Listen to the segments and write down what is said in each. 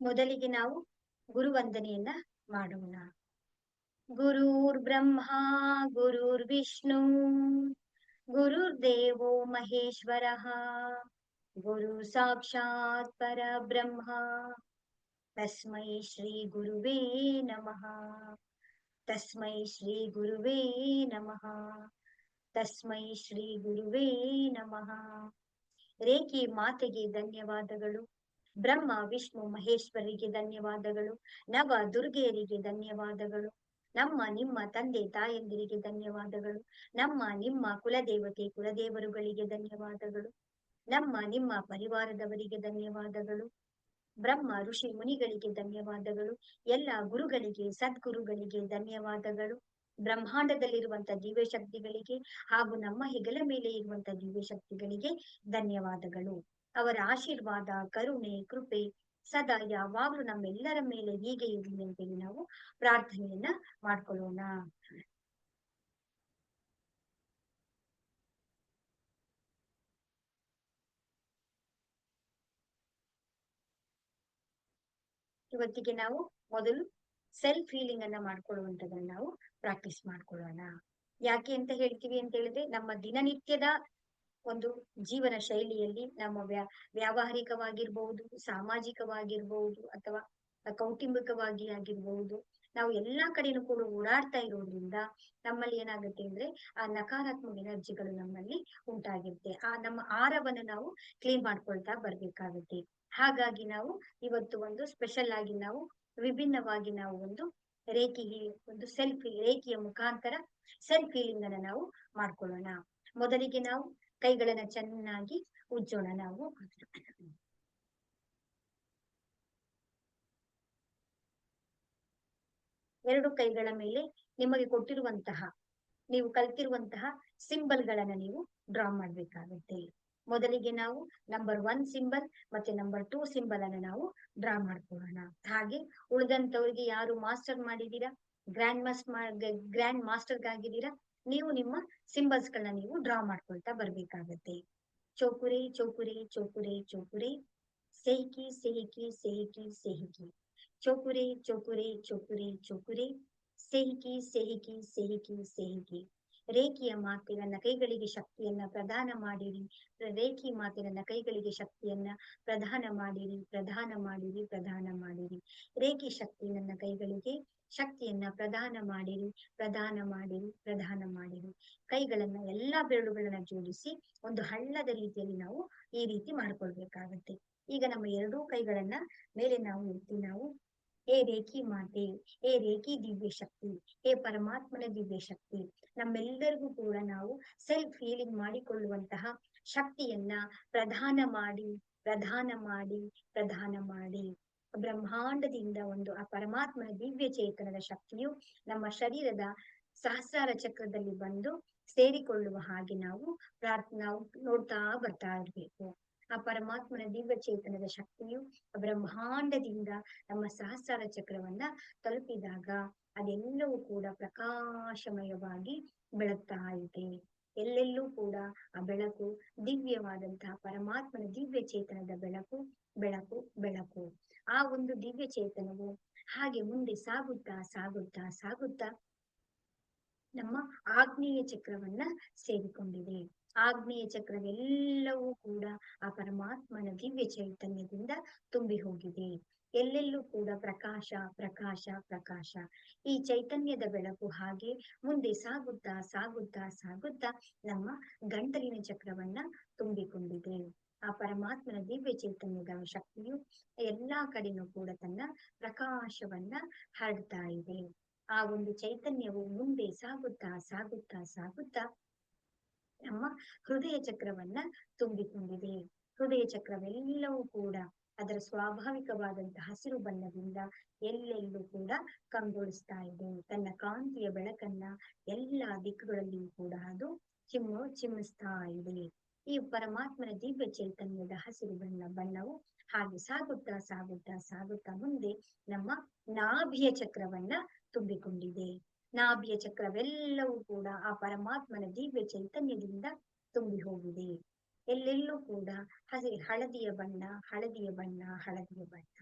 ಮೊದಲಿಗೆ ನಾವು ಗುರುವಂದನೆಯನ್ನ ಮಾಡೋಣ. ಗುರುರ್ ಬ್ರಹ್ಮ, ಗುರುರ್ ವಿಷ್ಣು, ಗುರುರ್ ದೇವೋ ಮಹೇಶ್ವರ ಗುರು ಸಾಕ್ಷಾತ್ ಪರಬ್ರಹ್ಮ. ತಸ್ಮೈ ಶ್ರೀ ಗುರುವೇ ನಮಃ. ತಸ್ಮೈ ಶ್ರೀ ಗುರುವೇ ನಮಃ. ತಸ್ಮೈ ಶ್ರೀ ಗುರುವೇ ನಮಃ. ರೇಖಿ ಮಾತೆಗೆ ಧನ್ಯವಾದಗಳು. ಬ್ರಹ್ಮ, ವಿಷ್ಣು, ಮಹೇಶ್ವರಿಗೆ ಧನ್ಯವಾದಗಳು. ನವ ದುರ್ಗೆಯರಿಗೆ ಧನ್ಯವಾದಗಳು. ನಮ್ಮ ನಿಮ್ಮ ತಂದೆ ತಾಯಂದಿರಿಗೆ ಧನ್ಯವಾದಗಳು. ನಮ್ಮ ನಿಮ್ಮ ಕುಲದೇವತೆ ಕುಲದೇವರುಗಳಿಗೆ ಧನ್ಯವಾದಗಳು. ನಮ್ಮ ನಿಮ್ಮ ಪರಿವಾರದವರಿಗೆ ಧನ್ಯವಾದಗಳು. ಬ್ರಹ್ಮ, ಋಷಿ, ಮುನಿಗಳಿಗೆ ಧನ್ಯವಾದಗಳು. ಎಲ್ಲ ಗುರುಗಳಿಗೆ, ಸದ್ಗುರುಗಳಿಗೆ ಧನ್ಯವಾದಗಳು. ಬ್ರಹ್ಮಾಂಡದಲ್ಲಿರುವಂತ ದಿವ್ಯ ಶಕ್ತಿಗಳಿಗೆ ಹಾಗೂ ನಮ್ಮ ಹೆಗಲ ಮೇಲೆ ಇರುವಂತ ದಿವ್ಯ ಶಕ್ತಿಗಳಿಗೆ ಧನ್ಯವಾದಗಳು. ಅವರ ಆಶೀರ್ವಾದ, ಕರುಣೆ, ಕೃಪೆ ಸದಾ ಯಾವಾಗ್ಲೂ ನಮ್ಮೆಲ್ಲರ ಮೇಲೆ ಹೀಗೆ ಇರಲಿ ಅಂತೇಳಿ ನಾವು ಪ್ರಾರ್ಥನೆಯನ್ನ ಮಾಡ್ಕೊಳ್ಳೋಣ. ಇವತ್ತಿಗೆ ನಾವು ಮೊದಲು ಸೆಲ್ಫ್ ಹೀಲಿಂಗ್ ಅನ್ನ ಮಾಡ್ಕೊಳ್ಳುವಂತದನ್ನ ನಾವು ಪ್ರಾಕ್ಟೀಸ್ ಮಾಡ್ಕೊಳ್ಳೋಣ. ಯಾಕೆ ಅಂತ ಹೇಳ್ತೀವಿ ಅಂತ ಹೇಳಿದ್ರೆ, ನಮ್ಮ ದಿನನಿತ್ಯದ ಒಂದು ಜೀವನ ಶೈಲಿಯಲ್ಲಿ ನಮ್ಮ ವ್ಯಾ, ವ್ಯಾವಹಾರಿಕವಾಗಿರ್ಬಹುದು, ಸಾಮಾಜಿಕವಾಗಿರ್ಬಹುದು ಅಥವಾ ಕೌಟುಂಬಿಕವಾಗಿ ಆಗಿರ್ಬಹುದು. ನಾವು ಎಲ್ಲಾ ಕಡೆನೂ ಕೂಡ ಓಡಾಡ್ತಾ ಇರೋದ್ರಿಂದ ನಮ್ಮಲ್ಲಿ ಏನಾಗುತ್ತೆ ಅಂದ್ರೆ ಆ ನಕಾರಾತ್ಮಕ ಎನರ್ಜಿಗಳು ನಮ್ಮಲ್ಲಿ ಉಂಟಾಗಿರುತ್ತೆ. ಆ ನಮ್ಮ ಆಹಾರವನ್ನು ನಾವು ಕ್ಲೀನ್ ಮಾಡ್ಕೊಳ್ತಾ ಬರ್ಬೇಕಾಗುತ್ತೆ. ಹಾಗಾಗಿ ನಾವು ಇವತ್ತು ಒಂದು ಸ್ಪೆಷಲ್ ಆಗಿ ನಾವು ವಿಭಿನ್ನವಾಗಿ ನಾವು ಒಂದು ರೇಖಿ, ಒಂದು ಸೆಲ್ಫ್, ರೇಖಿಯ ಮುಖಾಂತರ ಸೆಲ್ಫ್ ಅನ್ನ ನಾವು ಮಾಡ್ಕೊಳ್ಳೋಣ. ಮೊದಲಿಗೆ ನಾವು ಕೈಗಳನ್ನ ಚೆನ್ನಾಗಿ ಉಜ್ಜೋಣ ನಾವು. ಎರಡು ಕೈಗಳ ಮೇಲೆ ನಿಮಗೆ ಕೊಟ್ಟಿರುವಂತಹ, ನೀವು ಕಲ್ತಿರುವಂತಹ ಸಿಂಬಲ್ ಗಳನ್ನ ನೀವು ಡ್ರಾ ಮಾಡ್ಬೇಕಾಗುತ್ತೆ. ಮೊದಲಿಗೆ ನಾವು ನಂಬರ್ ಒನ್ ಸಿಂಬಲ್ ಮತ್ತೆ ನಂಬರ್ ಟೂ ಸಿಂಬಲ್ ಅನ್ನ ನಾವು ಡ್ರಾ ಮಾಡ್ಕೊಳ್ಳೋಣ. ಹಾಗೆ ಉಳಿದಂತವ್ರಿಗೆ ಯಾರು ಮಾಸ್ಟರ್ ಮಾಡಿದೀರಾ ಗ್ರ್ಯಾಂಡ್ ಮಾಸ್ಟರ್ ಗ್ರ್ಯಾಂಡ್ ಮಾಸ್ಟರ್ ಆಗಿದ್ದೀರಾ ನೀವು ನಿಮ್ಮ ಸಿಂಬಲ್ಸ್ ಗಳನ್ನ ನೀವು ಡ್ರಾ ಮಾಡ್ಕೊಳ್ತಾ ಬರ್ಬೇಕಾಗತ್ತೆ. ಚೌಕುರಿ ಚೌಕುರಿ ಚೌಕುರಿ ಚೌಕುರಿ, ಸೇಹಿಕಿ ಸೇಹಿಕಿ ಸೇಹಿಕಿ ಸೇಹಿಕಿ. ಚೌಕುರಿ ಚೌಕುರಿ ಚೌಕುರಿ ಚೌಕುರಿ, ಸೇಹಿಕಿ ಸೇಹಿಕಿ ಸೇಹಿಕಿ ಸೇಹಿಕಿ. ರೇಖಿಯ ಮಾತಿನ ಕೈಗಳಿಗೆ ಶಕ್ತಿಯನ್ನ ಪ್ರದಾನ ಮಾಡಿರಿ. ರೇಖಿ ಮಾತಿನ ಕೈಗಳಿಗೆ ಶಕ್ತಿಯನ್ನ ಪ್ರದಾನ ಮಾಡಿರಿ ಪ್ರದಾನ ಮಾಡಿರಿ ಪ್ರದಾನ ಮಾಡಿರಿ. ರೇಖಿ ಶಕ್ತಿ ನನ್ನ ಕೈಗಳಿಗೆ ಶಕ್ತಿಯನ್ನ ಪ್ರದಾನ ಮಾಡಿರಿ ಪ್ರದಾನ ಮಾಡಿರಿ ಪ್ರದಾನ ಮಾಡಿರಿ. ಕೈಗಳನ್ನ ಎಲ್ಲಾ ಬೆರಳುಗಳನ್ನ ಜೋಡಿಸಿ ಒಂದು ಹಳ್ಳದ ರೀತಿಯಲ್ಲಿ ನಾವು ಈ ರೀತಿ ಮಾಡ್ಕೊಳ್ಬೇಕಾಗತ್ತೆ. ಈಗ ನಮ್ಮ ಎರಡೂ ಕೈಗಳನ್ನ ಮೇಲೆ ನಾವು ಎತ್ತಿ ನಾವು ಏ ರೇಖಿ ಮಾತೆ ಏ ರೇಖಿ ದಿವ್ಯ ಶಕ್ತಿ ಏ ಪರಮಾತ್ಮನ ದಿವ್ಯ ಶಕ್ತಿ. ನಮ್ಮೆಲ್ಲರಿಗೂ ಕೂಡ ನಾವು ಸೆಲ್ಫ್ ಹೀಲಿಂಗ್ ಮಾಡಿಕೊಳ್ಳುವಂತಹ ಶಕ್ತಿಯನ್ನ ಪ್ರದಾನ ಮಾಡಿ ಪ್ರದಾನ ಮಾಡಿ ಪ್ರದಾನ ಮಾಡಿ. ಬ್ರಹ್ಮಾಂಡದಿಂದ ಒಂದು ಆ ಪರಮಾತ್ಮನ ದಿವ್ಯ ಚೇತನದ ಶಕ್ತಿಯು ನಮ್ಮ ಶರೀರದ ಸಹಸ್ರಾರ ಚಕ್ರದಲ್ಲಿ ಬಂದು ಸೇರಿಕೊಳ್ಳುವ ಹಾಗೆ ನಾವು ಪ್ರಾರ್ಥನಾ ನೋಡ್ತಾ ಬರ್ತಾ ಇರ್ಬೇಕು. ಆ ಪರಮಾತ್ಮನ ದಿವ್ಯ ಚೇತನದ ಶಕ್ತಿಯು ಬ್ರಹ್ಮಾಂಡದಿಂದ ನಮ್ಮ ಸಹಸ್ರಾರ ಚಕ್ರವನ್ನ ತಲುಪಿದಾಗ ಅದೆಲ್ಲವೂ ಕೂಡ ಪ್ರಕಾಶಮಯವಾಗಿ ಬೆಳಗ್ತಾ ಇದೆ. ಎಲ್ಲೆಲ್ಲೂ ಕೂಡ ಆ ಬೆಳಕು ದಿವ್ಯವಾದಂತಹ ಪರಮಾತ್ಮನ ದಿವ್ಯ ಚೇತನದ ಬೆಳಕು ಬೆಳಕು ಬೆಳಕು. ಆ ಒಂದು ದಿವ್ಯ ಚೇತನವು ಹಾಗೆ ಮುಂದೆ ಸಾಗುತ್ತಾ ಸಾಗುತ್ತಾ ಸಾಗುತ್ತಾ ನಮ್ಮ ಆಗ್ನೇಯ ಚಕ್ರವನ್ನ ಸೇರಿಕೊಂಡಿದೆ. ಆಗ್ನೇಯ ಚಕ್ರವೆಲ್ಲವೂ ಕೂಡ ಆ ಪರಮಾತ್ಮನ ದಿವ್ಯ ಚೈತನ್ಯದಿಂದ ತುಂಬಿ ಹೋಗಿದೆ. ಎಲ್ಲೆಲ್ಲೂ ಕೂಡ ಪ್ರಕಾಶ ಪ್ರಕಾಶ ಪ್ರಕಾಶ. ಈ ಚೈತನ್ಯದ ಬೆಳಕು ಹಾಗೆ ಮುಂದೆ ಸಾಗುತ್ತಾ ಸಾಗುತ್ತಾ ಸಾಗುತ್ತಾ ನಮ್ಮ ಗಂಟಲಿನ ಚಕ್ರವನ್ನ ತುಂಬಿಕೊಂಡಿದೆ. ಆ ಪರಮಾತ್ಮನ ದಿವ್ಯ ಚೈತನ್ಯದ ಶಕ್ತಿಯು ಎಲ್ಲಾ ಕಡೆನೂ ಕೂಡ ತನ್ನ ಪ್ರಕಾಶವನ್ನ ಹರಡ್ತಾ ಇದೆ. ಆ ಒಂದು ಚೈತನ್ಯವು ಮುಂದೆ ಸಾಗುತ್ತಾ ಸಾಗುತ್ತಾ ಸಾಗುತ್ತಾ ನಮ್ಮ ಹೃದಯ ಚಕ್ರವನ್ನ ತುಂಬಿಕೊಂಡಿದೆ. ಹೃದಯ ಚಕ್ರವೆಲ್ಲವೂ ಕೂಡ ಅದರ ಸ್ವಾಭಾವಿಕವಾದಂತಹ ಹಸಿರು ಬಣ್ಣದಿಂದ ಎಲ್ಲೆಲ್ಲೂ ಕೂಡ ಕಂಗೊಳಿಸ್ತಾ ಇದೆ. ತನ್ನ ಕಾಂತಿಯ ಬೆಳಕನ್ನ ಎಲ್ಲಾ ದಿಕ್ಕುಗಳಲ್ಲಿಯೂ ಕೂಡ ಅದು ಚಿಮ್ಮು ಚಿಮ್ಮಿಸ್ತಾ ಇದೆ. ಈ ಪರಮಾತ್ಮನ ದಿವ್ಯ ಚೈತನ್ಯದ ಹಸಿರು ಬಣ್ಣ ಬಣ್ಣವು ಹಾಗೆ ಸಾಗುತ್ತಾ ಸಾಗುತ್ತಾ ಸಾಗುತ್ತಾ ಮುಂದೆ ನಮ್ಮ ನಾಭಿಯ ಚಕ್ರವನ್ನ ತುಂಬಿಕೊಂಡಿದೆ. ನಾಭಿಯ ಚಕ್ರವೆಲ್ಲವೂ ಕೂಡ ಆ ಪರಮಾತ್ಮನ ದಿವ್ಯ ಚೈತನ್ಯದಿಂದ ತುಂಬಿ ಹೋಗಿದೆ. ಎಲ್ಲೆಲ್ಲೂ ಕೂಡ ಹಸಿ ಹಳದಿಯ ಬಣ್ಣ ಹಳದಿಯ ಬಣ್ಣ ಹಳದಿಯ ಬಣ್ಣ.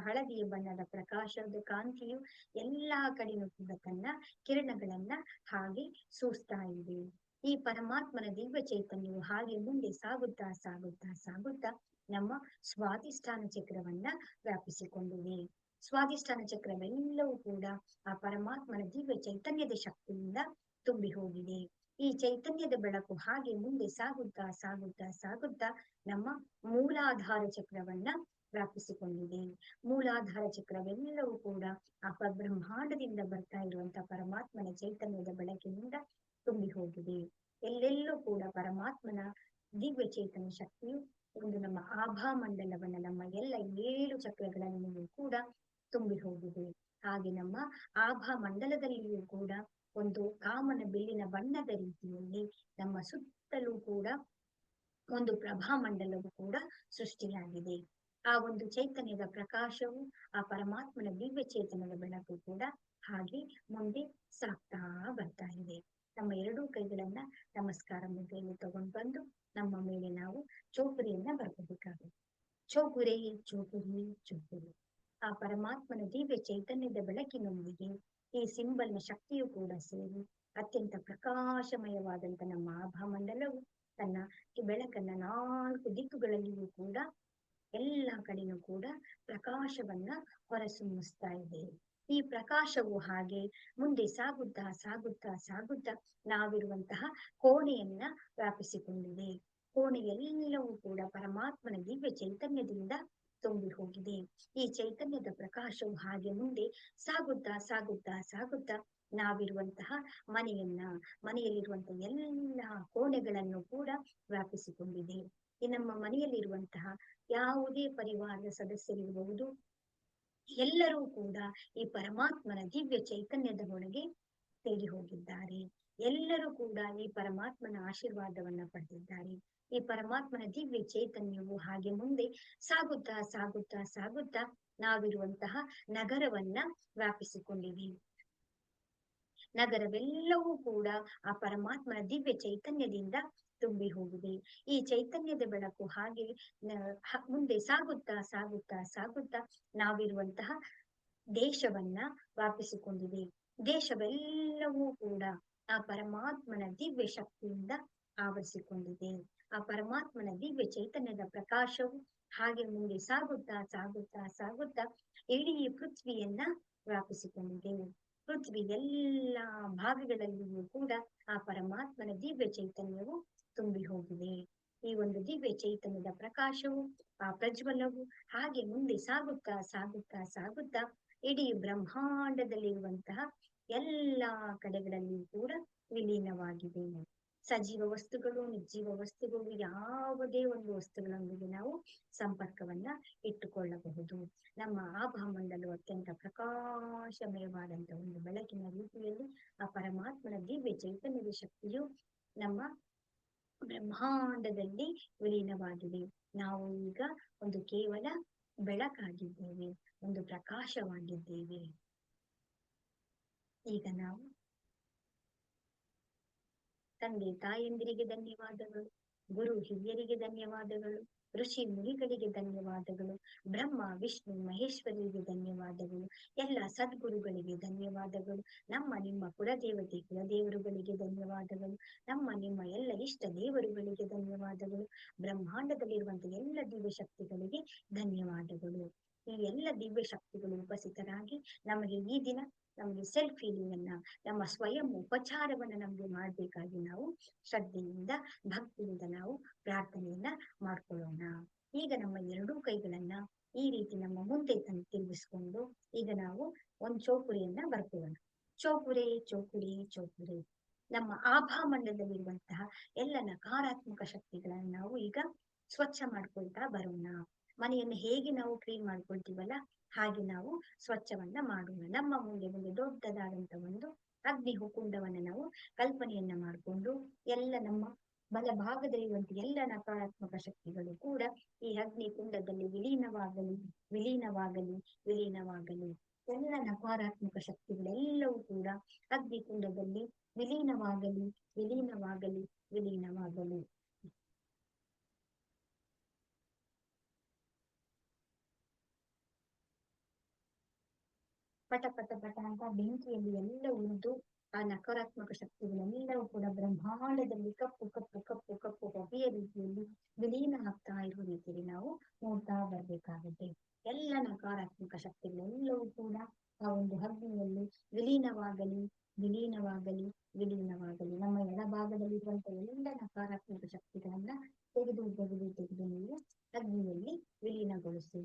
ಹಳದಿಯ ಬಣ್ಣದ ಪ್ರಕಾಶದ ಕಾಂತಿಯು ಎಲ್ಲಾ ಕಡೆನೂ ಕೂಡ ತನ್ನ ಕಿರಣಗಳನ್ನ ಹಾಗೆ ಸೂಸ್ತಾ ಇದೆ. ಈ ಪರಮಾತ್ಮನ ದಿವ್ಯ ಚೈತನ್ಯವು ಹಾಗೆ ಮುಂದೆ ಸಾಗುತ್ತಾ ಸಾಗುತ್ತಾ ಸಾಗುತ್ತಾ ನಮ್ಮ ಸ್ವಾಧಿಷ್ಠಾನ ಚಕ್ರವನ್ನ ವ್ಯಾಪಿಸಿಕೊಂಡಿದೆ. ಸ್ವಾಧಿಷ್ಠಾನ ಚಕ್ರವೆಲ್ಲವೂ ಕೂಡ ಆ ಪರಮಾತ್ಮನ ದಿವ್ಯ ಚೈತನ್ಯದ ಶಕ್ತಿಯಿಂದ ತುಂಬಿ ಹೋಗಿದೆ ಈ ಚೈತನ್ಯದ ಬೆಳಕು ಹಾಗೆ ಮುಂದೆ ಸಾಗುತ್ತಾ ಸಾಗುತ್ತಾ ಸಾಗುತ್ತಾ ನಮ್ಮ ಮೂಲಾಧಾರ ಚಕ್ರವನ್ನ ವ್ಯಾಪಿಸಿಕೊಂಡಿದೆ. ಮೂಲಾಧಾರ ಚಕ್ರವೆಲ್ಲವೂ ಕೂಡ ಆ ಬ್ರಹ್ಮಾಂಡದಿಂದ ಬರ್ತಾ ಇರುವಂತ ಪರಮಾತ್ಮನ ಚೈತನ್ಯದ ಬೆಳಕಿನಿಂದ ತುಂಬಿ ಹೋಗಿದೆ ಎಲ್ಲೆಲ್ಲೂ ಕೂಡ ಪರಮಾತ್ಮನ ದಿವ್ಯ ಚೇತನ ಶಕ್ತಿಯು ಒಂದು ನಮ್ಮ ಆಭಾ ಮಂಡಲವನ್ನ, ನಮ್ಮ ಎಲ್ಲ ಏಳು ಚಕ್ರಗಳನ್ನು ಕೂಡ ತುಂಬಿ ಹೋಗಿದೆ ಹಾಗೆ ನಮ್ಮ ಆಭಾ ಮಂಡಲದಲ್ಲಿಯೂ ಕೂಡ ಒಂದು ಕಾಮನ ಬಿಲ್ಲಿನ ಬಣ್ಣದ ರೀತಿಯಲ್ಲಿ ನಮ್ಮ ಸುತ್ತಲೂ ಕೂಡ ಒಂದು ಪ್ರಭಾ ಮಂಡಲವು ಕೂಡ ಸೃಷ್ಟಿಯಾಗಿದೆ. ಆ ಒಂದು ಚೈತನ್ಯದ ಪ್ರಕಾಶವು ಆ ಪರಮಾತ್ಮನ ದಿವ್ಯ ಚೇತನದ ಬೆಳಕು ಕೂಡ ಹಾಗೆ ಮುಂದೆ ಸಾಕ್ತಾ ಬರ್ತಾ ಇದೆ. ನಮ್ಮ ಎರಡೂ ಕೈಗಳನ್ನ ನಮಸ್ಕಾರ ಮುದ್ರೆಯಲ್ಲಿ ತಗೊಂಡು ಬಂದು ನಮ್ಮ ಮೇಲೆ ನಾವು ಚೋಪುರಿಯನ್ನ ಬರ್ಕೋಬೇಕಾಗುತ್ತೆ ಚೋಪುರಿ ಚೋಪುರಿ ಚೋಪುರಿ ಆ ಪರಮಾತ್ಮನ ದಿವ್ಯ ಚೈತನ್ಯದ ಬೆಳಕಿನೊಂದಿಗೆ ಈ ಸಿಂಬಲ್ನ ಶಕ್ತಿಯು ಕೂಡ ಸೇರಿ ಅತ್ಯಂತ ಪ್ರಕಾಶಮಯವಾದಂತ ನಮ್ಮ ಆಭಾಮಂಡಲವು ತನ್ನ ಈ ಬೆಳಕನ್ನ ನಾಲ್ಕು ದಿಕ್ಕುಗಳಲ್ಲಿಯೂ ಕೂಡ, ಎಲ್ಲ ಕಡೆನೂ ಕೂಡ ಪ್ರಕಾಶವನ್ನ ಹೊರಸುಮ್ಮಿಸ್ತಾ ಇದೆ. ಈ ಪ್ರಕಾಶವು ಹಾಗೆ ಮುಂದೆ ಸಾಗುತ್ತಾ ಸಾಗುತ್ತಾ ಸಾಗುತ್ತಾ ನಾವಿರುವಂತಹ ಕೋಣೆಯನ್ನ ವ್ಯಾಪಿಸಿಕೊಂಡಿದೆ. ಕೋಣೆಯೆಲ್ಲವೂ ಕೂಡ ಪರಮಾತ್ಮನ ದಿವ್ಯ ಚೈತನ್ಯದಿಂದ ತುಂಬಿ ಹೋಗಿದೆ ಈ ಚೈತನ್ಯದ ಪ್ರಕಾಶವು ಹಾಗೆ ಮುಂದೆ ಸಾಗುತ್ತಾ ಸಾಗುತ್ತಾ ಸಾಗುತ್ತಾ ನಾವಿರುವಂತಹ ಮನೆಯನ್ನ, ಮನೆಯಲ್ಲಿರುವಂತಹ ಎಲ್ಲ ಕೋಣೆಗಳನ್ನು ಕೂಡ ವ್ಯಾಪಿಸಿಕೊಂಡಿದೆ. ಈ ನಮ್ಮ ಮನೆಯಲ್ಲಿರುವಂತಹ ಯಾವುದೇ ಪರಿವಾರದ ಸದಸ್ಯರಿರಬಹುದು ಎಲ್ಲರೂ ಕೂಡ ಈ ಪರಮಾತ್ಮನ ದಿವ್ಯ ಚೈತನ್ಯದ ಒಳಗೆ ಸೇರಿ ಹೋಗಿದ್ದಾರೆ. ಎಲ್ಲರೂ ಕೂಡ ಈ ಪರಮಾತ್ಮನ ಆಶೀರ್ವಾದವನ್ನ ಪಡೆದಿದ್ದಾರೆ. ಈ ಪರಮಾತ್ಮನ ದಿವ್ಯ ಚೈತನ್ಯವು ಹಾಗೆ ಮುಂದೆ ಸಾಗುತ್ತಾ ಸಾಗುತ್ತಾ ಸಾಗುತ್ತಾ ನಾವಿರುವಂತಹ ನಗರವನ್ನ ವ್ಯಾಪಿಸಿಕೊಂಡಿವೆ. ನಗರವೆಲ್ಲವೂ ಕೂಡ ಆ ಪರಮಾತ್ಮನ ದಿವ್ಯ ಚೈತನ್ಯದಿಂದ ತುಂಬಿ ಹೋಗಿದೆ. ಈ ಚೈತನ್ಯದ ಬೆಳಕು ಹಾಗೆ ಮುಂದೆ ಸಾಗುತ್ತಾ ಸಾಗುತ್ತಾ ಸಾಗುತ್ತಾ ನಾವಿರುವಂತಹ ದೇಶವನ್ನ ವ್ಯಾಪಿಸಿಕೊಂಡಿದೆ ದೇಶವೆಲ್ಲವೂ ಕೂಡ ಆ ಪರಮಾತ್ಮನ ದಿವ್ಯ ಶಕ್ತಿಯಿಂದ ಆವರಿಸಿಕೊಂಡಿದೆ. ಆ ಪರಮಾತ್ಮನ ದಿವ್ಯ ಚೈತನ್ಯದ ಪ್ರಕಾಶವು ಹಾಗೆ ಮುಂದೆ ಸಾಗುತ್ತಾ ಸಾಗುತ್ತಾ ಸಾಗುತ್ತಾ ಇಡೀ ಪೃಥ್ವಿಯನ್ನ ವ್ಯಾಪಿಸಿಕೊಂಡಿದೆ. ಪೃಥ್ವಿ ಎಲ್ಲ ಭಾಗಗಳಲ್ಲಿಯೂ ಕೂಡ ಆ ಪರಮಾತ್ಮನ ದಿವ್ಯ ಚೈತನ್ಯವು ತುಂಬಿ ಹೋಗಿದೆ ಈ ಒಂದು ದಿವ್ಯ ಚೈತನ್ಯದ ಪ್ರಕಾಶವು, ಆ ಪ್ರಜ್ವಲವು ಹಾಗೆ ಮುಂದೆ ಸಾಗುತ್ತಾ ಸಾಗುತ್ತಾ ಸಾಗುತ್ತಾ ಇಡೀ ಬ್ರಹ್ಮಾಂಡದಲ್ಲಿರುವಂತಹ ಎಲ್ಲಾ ಕಡೆಗಳಲ್ಲಿಯೂ ಕೂಡ ವಿಲೀನವಾಗಿದೆ. ಸಜೀವ ವಸ್ತುಗಳು, ನಿರ್ಜೀವ ವಸ್ತುಗಳು, ಯಾವುದೇ ಒಂದು ವಸ್ತುಗಳೊಂದಿಗೆ ನಾವು ಸಂಪರ್ಕವನ್ನ ಇಟ್ಟುಕೊಳ್ಳಬಹುದು. ನಮ್ಮ ಆಭಾಮಂಡಲು ಅತ್ಯಂತ ಪ್ರಕಾಶಮಯವಾದಂತಹ ಒಂದು ಬೆಳಕಿನ ರೀತಿಯಲ್ಲಿ ಆ ಪರಮಾತ್ಮನ ದಿವ್ಯ ಚೈತನ್ಯದ ಶಕ್ತಿಯು ನಮ್ಮ ಬ್ರಹ್ಮಾಂಡದಲ್ಲಿ ವಿಲೀನವಾಗಿದೆ. ನಾವು ಈಗ ಒಂದು ಕೇವಲ ಬೆಳಕಾಗಿದ್ದೇವೆ ಒಂದು ಪ್ರಕಾಶವಾಗಿದ್ದೇವೆ. ಈಗ ನಾವು ತಂದೆ ತಾಯಂದಿರಿಗೆ ಧನ್ಯವಾದಗಳು. ಗುರು ಹಿರಿಯರಿಗೆ ಧನ್ಯವಾದಗಳು. ಋಷಿ ಮುನಿಗಳಿಗೆ ಧನ್ಯವಾದಗಳು. ಬ್ರಹ್ಮ, ವಿಷ್ಣು, ಮಹೇಶ್ವರಿಗೆ ಧನ್ಯವಾದಗಳು. ಎಲ್ಲ ಸದ್ಗುರುಗಳಿಗೆ ಧನ್ಯವಾದಗಳು. ನಮ್ಮ ನಿಮ್ಮ ಕುಲದೇವತೆ ಕುಲದೇವರುಗಳಿಗೆ ಧನ್ಯವಾದಗಳು. ನಮ್ಮ ನಿಮ್ಮ ಎಲ್ಲ ಇಷ್ಟ ದೇವರುಗಳಿಗೆ ಧನ್ಯವಾದಗಳು. ಬ್ರಹ್ಮಾಂಡದಲ್ಲಿರುವಂತಹ ಎಲ್ಲ ದಿವ್ಯ ಶಕ್ತಿಗಳಿಗೆ ಧನ್ಯವಾದಗಳು. ಈ ಎಲ್ಲ ದಿವ್ಯ ಶಕ್ತಿಗಳು ಉಪಸ್ಥಿತರಾಗಿ ನಮಗೆ ಈ ದಿನ ನಮಗೆ ಸೆಲ್ಫ್ ಅನ್ನ, ನಮ್ಮ ಸ್ವಯಂ ಉಪಚಾರವನ್ನ ನಮ್ಗೆ ಮಾಡ್ಬೇಕಾಗಿ ನಾವು ಶ್ರದ್ಧೆಯಿಂದ, ಭಕ್ತಿಯಿಂದ ನಾವು ಪ್ರಾರ್ಥನೆಯನ್ನ ಮಾಡ್ಕೊಳ್ಳೋಣ. ಈಗ ನಮ್ಮ ಎರಡೂ ಕೈಗಳನ್ನ ಈ ರೀತಿ ನಮ್ಮ ಮುಂದೆ ತಂದು ತಿರುಗಿಸ್ಕೊಂಡು ಈಗ ನಾವು ಒಂದ್ ಚೌಕುರಿಯನ್ನ ಬರ್ಕೊಳ್ಳೋಣ. ಚೌಕುರಿ ಚೌಕುರಿ ಚೌಕುರಿ ನಮ್ಮ ಆಭಾ ಮಂಡಲದಲ್ಲಿರುವಂತಹ ಎಲ್ಲ ನಕಾರಾತ್ಮಕ ಶಕ್ತಿಗಳನ್ನ ನಾವು ಈಗ ಸ್ವಚ್ಛ ಮಾಡ್ಕೊಳ್ತಾ ಬರೋಣ. ಮನೆಯನ್ನು ಹೇಗೆ ನಾವು ಕ್ಲೀನ್ ಮಾಡ್ಕೊಳ್ತೀವಲ್ಲ ಹಾಗೆ ನಾವು ಸ್ವಚ್ಛವನ್ನ ಮಾಡೋಣ. ನಮ್ಮ ಮುಂದೆ ಒಂದು ದೊಡ್ಡದಾದಂತ ಒಂದು ಅಗ್ನಿ ಹುಕುಂಡವನ್ನ ನಾವು ಕಲ್ಪನೆಯನ್ನ ಮಾಡಿಕೊಂಡು ಎಲ್ಲ ನಮ್ಮ ಬಲಭಾಗದಲ್ಲಿರುವಂತ ಎಲ್ಲ ನಕಾರಾತ್ಮಕ ಶಕ್ತಿಗಳು ಕೂಡ ಈ ಅಗ್ನಿ ಕುಂಡದಲ್ಲಿ ವಿಲೀನವಾಗಲಿ ವಿಲೀನವಾಗಲಿ ವಿಲೀನವಾಗಲಿ. ಎಲ್ಲ ನಕಾರಾತ್ಮಕ ಶಕ್ತಿಗಳೆಲ್ಲವೂ ಕೂಡ ಅಗ್ನಿ ಕುಂಡದಲ್ಲಿ ವಿಲೀನವಾಗಲಿ ವಿಲೀನವಾಗಲಿ ವಿಲೀನವಾಗಲಿ. ಪಟ ಪಟ ಪಟ ಅಂತ ಬೆಂಕಿಯಲ್ಲಿ ಎಲ್ಲ ಉರಿದು ಆ ನಕಾರಾತ್ಮಕ ಶಕ್ತಿಗಳೆಲ್ಲವೂ ಕೂಡ ಬ್ರಹ್ಮಾಂಡದಲ್ಲಿ ಕಪ್ಪು ಕಪ್ಪು ಕಪ್ಪು ಕಪ್ಪು ಹೊಗೆಯ ರೀತಿಯಲ್ಲಿ ವಿಲೀನ ಆಗ್ತಾ ಇರುವ ರೀತಿಯಲ್ಲಿ ನಾವು ನೋಡ್ತಾ ಬರ್ಬೇಕಾಗುತ್ತೆ. ಎಲ್ಲ ನಕಾರಾತ್ಮಕ ಶಕ್ತಿಗಳೆಲ್ಲವೂ ಕೂಡ ಆ ಒಂದು ಅಗ್ನಿಯಲ್ಲಿ ವಿಲೀನವಾಗಲಿ ವಿಲೀನವಾಗಲಿ ವಿಲೀನವಾಗಲಿ. ನಮ್ಮ ಎಡಭಾಗದಲ್ಲಿರುವಂತ ಎಲ್ಲ ನಕಾರಾತ್ಮಕ ಶಕ್ತಿಗಳನ್ನ ತೆಗೆದು ತೆಗೆದು ತೆಗೆದು ನೀವು ಅಗ್ನಿಯಲ್ಲಿ ವಿಲೀನಗೊಳಿಸಿ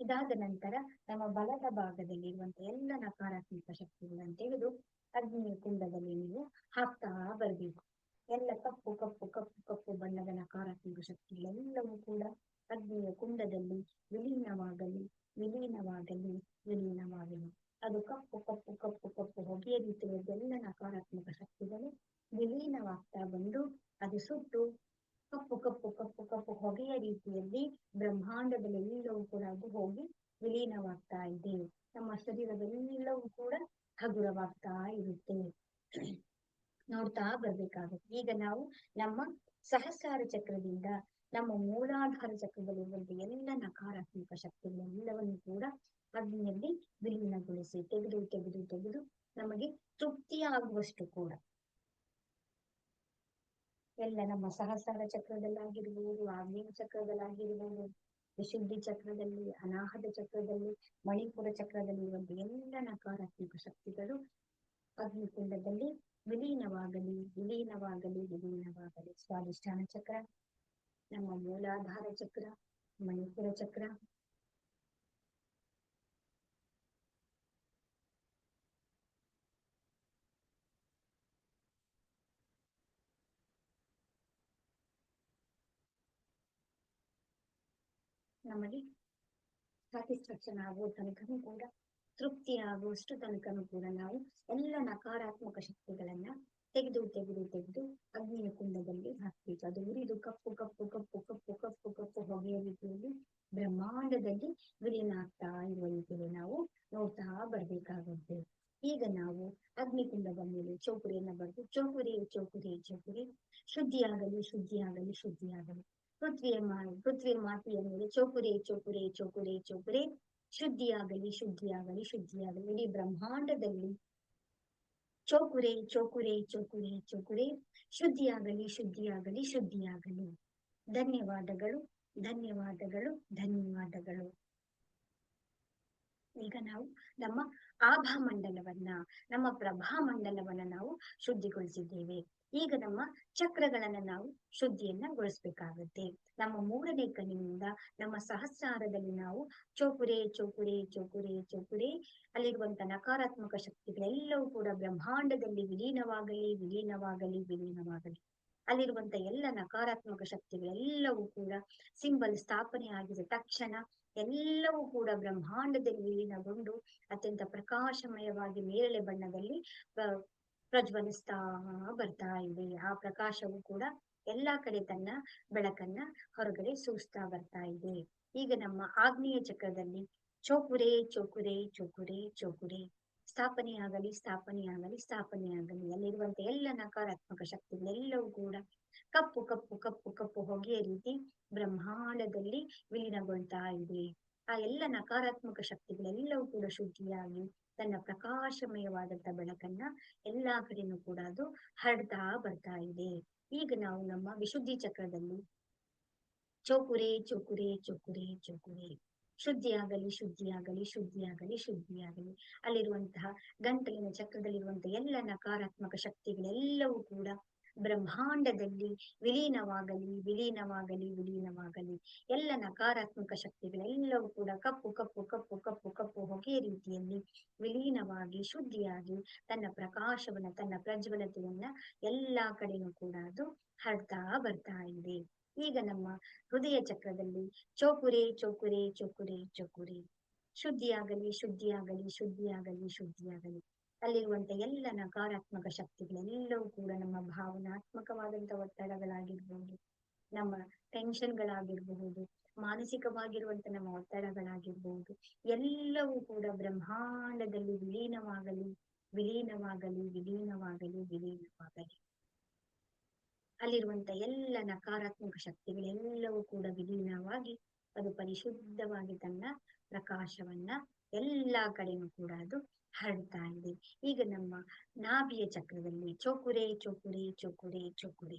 ಇದಾದ ನಂತರ ನಮ್ಮ ಬಲದ ಭಾಗದಲ್ಲಿ ಇರುವಂತಹ ಎಲ್ಲ ನಕಾರಾತ್ಮಕ ಶಕ್ತಿಗಳನ್ನು ತೆಗೆದು ಅಗ್ನಿಯ ಕುಂಡದಲ್ಲಿ ನೀವು ಹಾಕ್ತಾ ಬರಬೇಕು. ಎಲ್ಲ ಕಪ್ಪು ಕಪ್ಪು ಕಪ್ಪು ಕಪ್ಪು ಬಣ್ಣದ ನಕಾರಾತ್ಮಕ ಶಕ್ತಿಗಳೆಲ್ಲವೂ ಕೂಡ ಅಗ್ನಿಯ ಕುಂಡದಲ್ಲಿ ವಿಲೀನವಾಗಲಿ ವಿಲೀನವಾಗಲಿ ವಿಲೀನವಾಗಲಿ. ಅದು ಕಪ್ಪು ಕಪ್ಪು ಕಪ್ಪು ಕಪ್ಪು ಹೊಗೆಯ ರೀತಿಯ ಎಲ್ಲ ನಕಾರಾತ್ಮಕ ಶಕ್ತಿಗಳು ವಿಲೀನವಾಗ್ತಾ ಬಂದು ಅದು ಸುಟ್ಟು ಕಪ್ಪು ಕಪ್ಪು ಕಪ್ಪು ಕಪ್ಪು ಹೊಗೆಯ ರೀತಿಯಲ್ಲಿ ಬ್ರಹ್ಮಾಂಡದಲ್ಲಿ ಎಲ್ಲವೂ ಕೂಡ ಅದು ಹೋಗಿ ವಿಲೀನವಾಗ್ತಾ ಇದೆ. ನಮ್ಮ ಶರೀರದಲ್ಲೆಲ್ಲವೂ ಕೂಡ ಹಗುರವಾಗ್ತಾ ಇರುತ್ತೆ. ನೋಡ್ತಾ ಬರ್ಬೇಕಾಗುತ್ತೆ. ಈಗ ನಾವು ನಮ್ಮ ಸಹಸ್ರಾರ ಚಕ್ರದಿಂದ ನಮ್ಮ ಮೂಲಾಧಾರ ಚಕ್ರದಲ್ಲಿರುವಂತಹ ಎಲ್ಲ ನಕಾರಾತ್ಮಕ ಶಕ್ತಿಗಳೆಲ್ಲವನ್ನು ಕೂಡ ಅಗ್ನಿಯಲ್ಲಿ ವಿಲೀನಗೊಳಿಸಿ ತೆಗೆದು ತೆಗೆದು ತೆಗೆದು ನಮಗೆ ತೃಪ್ತಿಯಾಗುವಷ್ಟು ಕೂಡ ಎಲ್ಲ ನಮ್ಮ ಸಹಸ್ರಾರ ಚಕ್ರದಲ್ಲಾಗಿರ್ಬೋದು ಆಗ್ನೇಯ ಚಕ್ರದಲ್ಲಾಗಿರ್ಬೋದು, ವಿಶುದ್ಧಿ ಚಕ್ರದಲ್ಲಿ, ಅನಾಹತ ಚಕ್ರದಲ್ಲಿ, ಮಣಿಪುರ ಚಕ್ರದಲ್ಲಿ ಇರುವಂತ ಎಲ್ಲ ನಕಾರಾತ್ಮಕ ಶಕ್ತಿಗಳು ಅಗ್ನಿಕುಂಡದಲ್ಲಿ ವಿಲೀನವಾಗಲಿ ವಿಲೀನವಾಗಲಿ ವಿಲೀನವಾಗಲಿ. ಸ್ವಾಧಿಷ್ಠಾನ ಚಕ್ರ, ನಮ್ಮ ಮೂಲಾಧಾರ ಚಕ್ರ, ಮಣಿಪುರ ಚಕ್ರ ನಮಗೆ ಸ್ಯಾಟಿಸ್ಫ್ಯಾಕ್ಷನ್ ಆಗುವ ತನಕನೂ ಕೂಡ, ತೃಪ್ತಿ ಆಗುವಷ್ಟು ತನಕನೂ ಕೂಡ ನಾವು ಎಲ್ಲ ನಕಾರಾತ್ಮಕ ಶಕ್ತಿಗಳನ್ನ ತೆಗೆದು ತೆಗೆದು ತೆಗೆದು ಅಗ್ನಿಯ ಕುಂಡದಲ್ಲಿ ಹಾಕ್ಬೇಕು. ಅದು ಉರಿದು ಕಪ್ಪು ಕಪ್ಪು ಕಪ್ಪು ಕಪ್ಪು ಕಪ್ಪು ಕಪ್ಪು ಹೊಗೆಯ ರೀತಿಯಲ್ಲಿ ಬ್ರಹ್ಮಾಂಡದಲ್ಲಿ ವಿಲೀನ ಆಗ್ತಾ ಇರುವ ರೀತಿಯಲ್ಲಿ ನಾವು ನೋಡ್ತಾ ಬರ್ಬೇಕಾಗುತ್ತೆ. ಈಗ ನಾವು ಅಗ್ನಿಕುಂಡದ ಮೇಲೆ ಚೌಕುರಿಯನ್ನ ಬರೆದು, ಚೌಕುರಿ ಚೌಕುರಿ ಚೌಕುರಿ, ಶುದ್ಧಿಯಾಗಲಿ ಶುದ್ಧಿಯಾಗಲಿ ಶುದ್ಧಿಯಾಗಲಿ. ಪೃಥ್ವಿಯ ಪೃಥ್ವಿಯ ಮಾತೆಯ ಮೇಲೆ ಚೌಕುರೆ ಚೌಕುರೆ ಚೌಕುರೆ ಚೌಕುರೆ, ಶುದ್ಧಿಯಾಗಲಿ ಶುದ್ಧಿಯಾಗಲಿ ಶುದ್ಧಿಯಾಗಲಿ, ಇಡೀ ಬ್ರಹ್ಮಾಂಡದಲ್ಲಿ. ಚೌಕುರೆ ಚೌಕುರೆ ಚೌಕುರೆ ಚೌಕುರೆ, ಶುದ್ಧಿಯಾಗಲಿ ಶುದ್ಧಿಯಾಗಲಿ ಶುದ್ಧಿಯಾಗಲಿ. ಧನ್ಯವಾದಗಳು ಧನ್ಯವಾದಗಳು ಧನ್ಯವಾದಗಳು. ಈಗ ನಾವು ನಮ್ಮ ಆಭಾ ಮಂಡಲವನ್ನ, ನಮ್ಮ ಪ್ರಭಾ ಮಂಡಲವನ್ನ ನಾವು ಶುದ್ಧಿಗೊಳಿಸಿದ್ದೇವೆ. ಈಗ ನಮ್ಮ ಚಕ್ರಗಳನ್ನ ನಾವು ಶುದ್ಧಿಯನ್ನ ಗೊಳಿಸ್ಬೇಕಾಗುತ್ತೆ. ನಮ್ಮ ಮೂರನೇ ಕಣ್ಣಿನಿಂದ ನಮ್ಮ ಸಹಸ್ರಾರದಲ್ಲಿ ನಾವು ಚೌಕುರೆ ಚೌಕುರೆ ಚೌಕುರೆ ಚೌಕುರೆ ಅಲ್ಲಿರುವಂತ ನಕಾರಾತ್ಮಕ ಶಕ್ತಿಗಳೆಲ್ಲವೂ ಕೂಡ ಬ್ರಹ್ಮಾಂಡದಲ್ಲಿ ವಿಲೀನವಾಗಲಿ ವಿಲೀನವಾಗಲಿ ವಿಲೀನವಾಗಲಿ. ಅಲ್ಲಿರುವಂತ ಎಲ್ಲ ನಕಾರಾತ್ಮಕ ಶಕ್ತಿಗಳೆಲ್ಲವೂ ಕೂಡ ಸಿಂಬಲ್ ಸ್ಥಾಪನೆ ಆಗಿದೆ ತಕ್ಷಣ ಎಲ್ಲವೂ ಕೂಡ ಬ್ರಹ್ಮಾಂಡದಲ್ಲಿ ವಿಲೀನಗೊಂಡು ಅತ್ಯಂತ ಪ್ರಕಾಶಮಯವಾಗಿ ನೇರಳೆ ಬಣ್ಣದಲ್ಲಿ ಪ್ರಜ್ವಲಿಸ್ತಾ ಬರ್ತಾ ಇದೆ ಆ ಪ್ರಕಾಶವು ಕೂಡ ಎಲ್ಲಾ ಕಡೆ ತನ್ನ ಬೆಳಕನ್ನ ಹೊರಗಡೆ ಸೂಸ್ತಾ ಬರ್ತಾ ಇದೆ. ಈಗ ನಮ್ಮ ಆಗ್ನೇಯ ಚಕ್ರದಲ್ಲಿ ಚೌಕುರೆ ಚೌಕುರೆ ಚೌಕುರೆ ಚೌಕುರೆ. ಸ್ಥಾಪನೆಯಾಗಲಿ ಸ್ಥಾಪನೆಯಾಗಲಿ ಸ್ಥಾಪನೆಯಾಗಲಿ ಅಲ್ಲಿರುವಂತ ಎಲ್ಲ ನಕಾರಾತ್ಮಕ ಶಕ್ತಿಗಳೆಲ್ಲವೂ ಕೂಡ ಕಪ್ಪು ಕಪ್ಪು ಕಪ್ಪು ಕಪ್ಪು ಹೊಗೆಯ ರೀತಿ ಬ್ರಹ್ಮಾಂಡದಲ್ಲಿ ವಿಲೀನಗೊಳ್ತಾ ಇದೆ. ಆ ಎಲ್ಲ ನಕಾರಾತ್ಮಕ ಶಕ್ತಿಗಳೆಲ್ಲವೂ ಕೂಡ ಶುದ್ಧಿಯಾಗಿ ತನ್ನ ಪ್ರಕಾಶಮಯವಾದಂತ ಬೆಳಕನ್ನ ಎಲ್ಲಾ ಕಡೆನೂ ಕೂಡ ಅದು ಹರಡ್ತಾ ಬರ್ತಾ ಇದೆ. ಈಗ ನಾವು ನಮ್ಮ ವಿಶುದ್ಧಿ ಚಕ್ರದಲ್ಲಿ ಚೌಕುರೆ ಚೌಕುರೆ ಚೌಕುರೆ ಚೌಕುರೆ. ಶುದ್ಧಿಯಾಗಲಿ ಶುದ್ಧಿಯಾಗಲಿ ಶುದ್ಧಿಯಾಗಲಿ ಶುದ್ಧಿಯಾಗಲಿ. ಅಲ್ಲಿರುವಂತಹ ಗಂಟಲಿನ ಚಕ್ರದಲ್ಲಿರುವಂತಹ ಎಲ್ಲ ನಕಾರಾತ್ಮಕ ಶಕ್ತಿಗಳೆಲ್ಲವೂ ಕೂಡ ಬ್ರಹ್ಮಾಂಡದಲ್ಲಿ ವಿಲೀನವಾಗಲಿ ವಿಲೀನವಾಗಲಿ ವಿಲೀನವಾಗಲಿ. ಎಲ್ಲ ನಕಾರಾತ್ಮಕ ಶಕ್ತಿಗಳೆಲ್ಲವೂ ಕೂಡ ಕಪ್ಪು ಕಪ್ಪು ಕಪ್ಪು ಕಪ್ಪು ಕಪ್ಪು ಹೊಗೆ ರೀತಿಯಲ್ಲಿ ವಿಲೀನವಾಗಿ, ಶುದ್ಧಿಯಾಗಿ ತನ್ನ ಪ್ರಕಾಶವನ್ನ, ತನ್ನ ಪ್ರಜ್ವಲತೆಯನ್ನ ಎಲ್ಲಾ ಕಡೆಯೂ ಕೂಡ ಅದು ಹರಡ್ತಾ ಬರ್ತಾ ಇದೆ. ಈಗ ನಮ್ಮ ಹೃದಯ ಚಕ್ರದಲ್ಲಿ ಚೋಕುರೆ ಚೋಕುರೆ ಚೋಕುರೆ ಚೋಕುರೆ. ಶುದ್ಧಿಯಾಗಲಿ ಶುದ್ಧಿಯಾಗಲಿ ಶುದ್ಧಿಯಾಗಲಿ ಶುದ್ಧಿಯಾಗಲಿ. ಅಲ್ಲಿರುವಂತ ಎಲ್ಲ ನಕಾರಾತ್ಮಕ ಶಕ್ತಿಗಳೆಲ್ಲವೂ ಕೂಡ ನಮ್ಮ ಭಾವನಾತ್ಮಕವಾದಂತ ಒತ್ತಡಗಳಾಗಿರ್ಬಹುದು ನಮ್ಮ ಟೆನ್ಷನ್ಗಳಾಗಿರಬಹುದು ಮಾನಸಿಕವಾಗಿರುವಂತ ನಮ್ಮ ಒತ್ತಡಗಳಾಗಿರ್ಬಹುದು ಎಲ್ಲವೂ ಕೂಡ ಬ್ರಹ್ಮಾಂಡದಲ್ಲಿ ವಿಲೀನವಾಗಲಿ ವಿಲೀನವಾಗಲಿ ವಿಲೀನವಾಗಲಿ ವಿಲೀನವಾಗಲಿ. ಅಲ್ಲಿರುವಂತ ಎಲ್ಲ ನಕಾರಾತ್ಮಕ ಶಕ್ತಿಗಳೆಲ್ಲವೂ ಕೂಡ ವಿಲೀನವಾಗಿ ಅದು ಪರಿಶುದ್ಧವಾಗಿ ತನ್ನ ಪ್ರಕಾಶವನ್ನ ಎಲ್ಲಾ ಕಡೆನೂ ಕೂಡ ಅದು ಹರಡ್ತಾ ಇದೆ. ಈಗ ನಮ್ಮ ನಾಭಿಯ ಚಕ್ರದಲ್ಲಿ ಚೋಕುರೆ ಚೋಕುರೆ ಚೋಕುರೆ ಚೋಕುರೆ.